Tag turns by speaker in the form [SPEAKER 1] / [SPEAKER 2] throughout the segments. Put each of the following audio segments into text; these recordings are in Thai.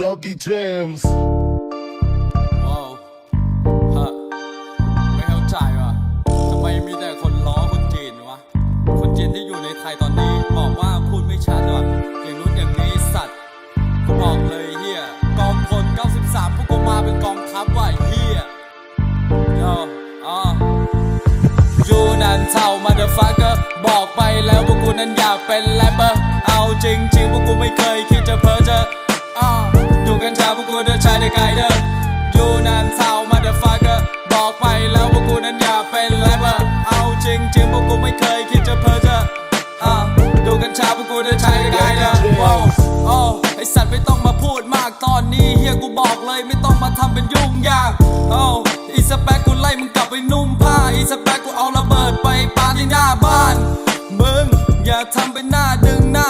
[SPEAKER 1] Doggy James.
[SPEAKER 2] ว้าวฮะไม่เข้าใจว่ะทำไมมีแต่คนล้อคนจีนวะ คนจีนที่อยู่ในไทยตอนนี้บอกว่าพูดไม่ชัดว่ะอย่างนู้นอย่างนี้สัตว์กูบอกเลยเฮียกองพล93พวกกูมาเป็นกองทัพว่ะไอ้เฮียโย่อ่ายูนันเท่ามาเดฟักเกอร์บอกไปแล้วพวกกูนั้นอยากเป็นแรปเปอร์ เอาจิงจริงๆพวกกูไม่เคยคิดจะเพ้อเจอ อ่าดูกัญชาพวกกูเดินชายในไกลเด้อยูนันเท่ามาเดฟักเกอร์บอกไปแล้วพวกกูนั้นอยากเป็นแรปเปอร์เอาจริงจริงๆพวกกูไม่เคยคิดจะเพ้อเจออ่าดูกัญชาพวกกูเดินชายในไกลเด้อว้าวโอ้ไอสัตว์ไม่ต้องมาพูดมากตอนนี้เฮียกูบอกเลยไม่ต้องมาทำเป็นยุ่งยากโอ้อีสเปกกูไล่มึงกลับไปนุ่มผ้าอีสเปกกูเอาระเบิดไปปาที่หน้าบ้านมึงอย่าทำเป็นหน้าดึงหน้า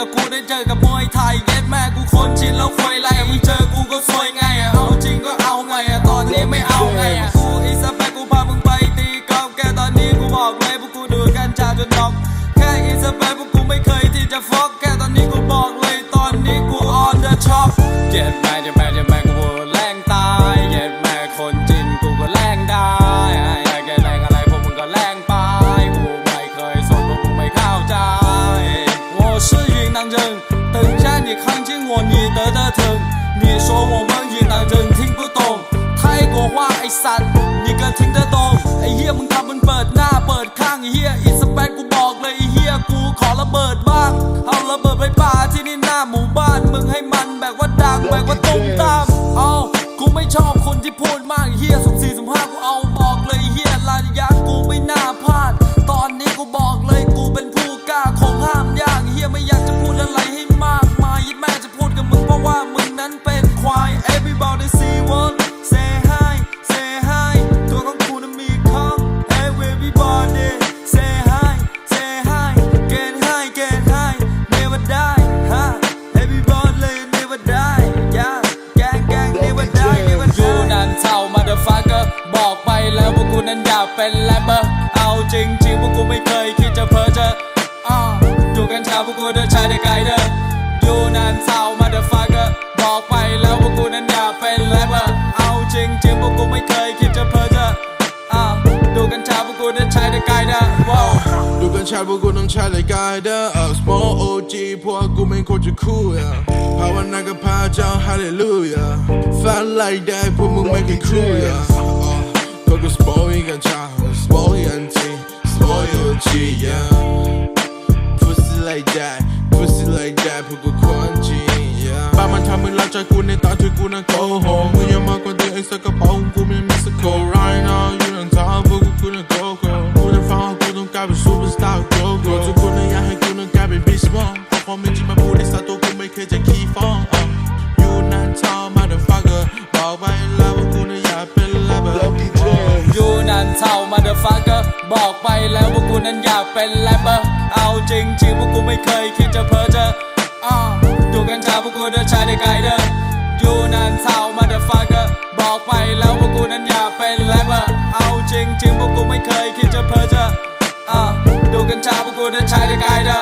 [SPEAKER 2] กับกูได้เจอกับมวยไทยเย็ดแม่กูคนชินแล้วคุยไรมึงเจอกูก็ซวยไงอะเอาจริงก็เอาไงอะตอนนี้ไม่เอาไงอะกูอีสเปกกูพามึงไปตีกอล์ฟแค่ตอนนี้กูบอกเลยพวกกูดูกันชาจนน็อกแค่อีสเปกพวกกูไม่เคยที่จะฟอก 人等下你看见我你得的疼你说我们云南人听不懂泰国话ไอสัตว์你ก็听得懂ไอเฮียมึงทำมันเปิดหน้าเปิดข้างไอเฮียอีสเปกกูบอกเลยไอเฮียกูขอระเบิดบ้าง เอาระเบิดไปป่าที่นี่หน้าหมู่บ้านมึงให้มันแบบว่าดังแบบว่าตุ้มตามเอากูไม่ชอบคนที่พูดมากไอ้เฮียสุ่มสี่สุ่มห้ากูเอาบอกเลยไอ้เฮียลายยะกูไม่น่าพลาด ตอนนี้กูบอกเลย เป็นแรปเปอร์เอาจริงจริงพวกกูไม่เคยคิดจะเพ้อเจออ่าดูกัญชาพวกกูเดินชายในไกลเด้อยู่นันเท่ามาเดฟักเกอร์บอกไปแล้วพวกกูนั้นอยากเป็นแรปเปอร์เอาจริงจริงพวกกูไม่เคยคิดจะเพ้อเจออ่าดูกัญชาพวกกูเดินชายในไกลเด้อ
[SPEAKER 3] ดูกันชาพวกกูต้องชายการเด้อเออ small OG พวกกูไม่คตรจะคู่อะภาวนากับพระเจ้า hallelujah ฝัน like that พวกมึงไม่เคยคู่ อะพวกกู small กันชา small กันที small OG yeah pussy like that pussy like that พวกกูควรจริง yeah บ้ามันทำมึงรักใจกูในตอนที่กูนั้น go home มึงอย่ามากวนตีไอ้สักกระเป๋ากูไม่มีสัก go right now อยู่ในทางพวกกูกูนั้น go go กูนั้นฟังกูต้องกลายเป็น superstar go go ทุกคนนั้นอยากให้กูนั้นกลายเป็น beast mode เพราะความเป็นจริงม บอกไปแล้วว่ากูนั้นอยากเป็น
[SPEAKER 2] แรปเปอร์เอาจริงจริงพวกกูไม่เคยคิดจะเพ้อเจออ่าดูกัญชาพวกกูเดินชายในไกลเด้อยูนันเท่ามาเดฟักเกอร์บอกไปแล้วว่ากูนั้นอยากเป็นแรปเปอร์เอาจริงจริงพวกกูไม่เคยคิดจะเพ้อเจออ่าดูกัญชาพวกกูเดินชายในไกลเด้อ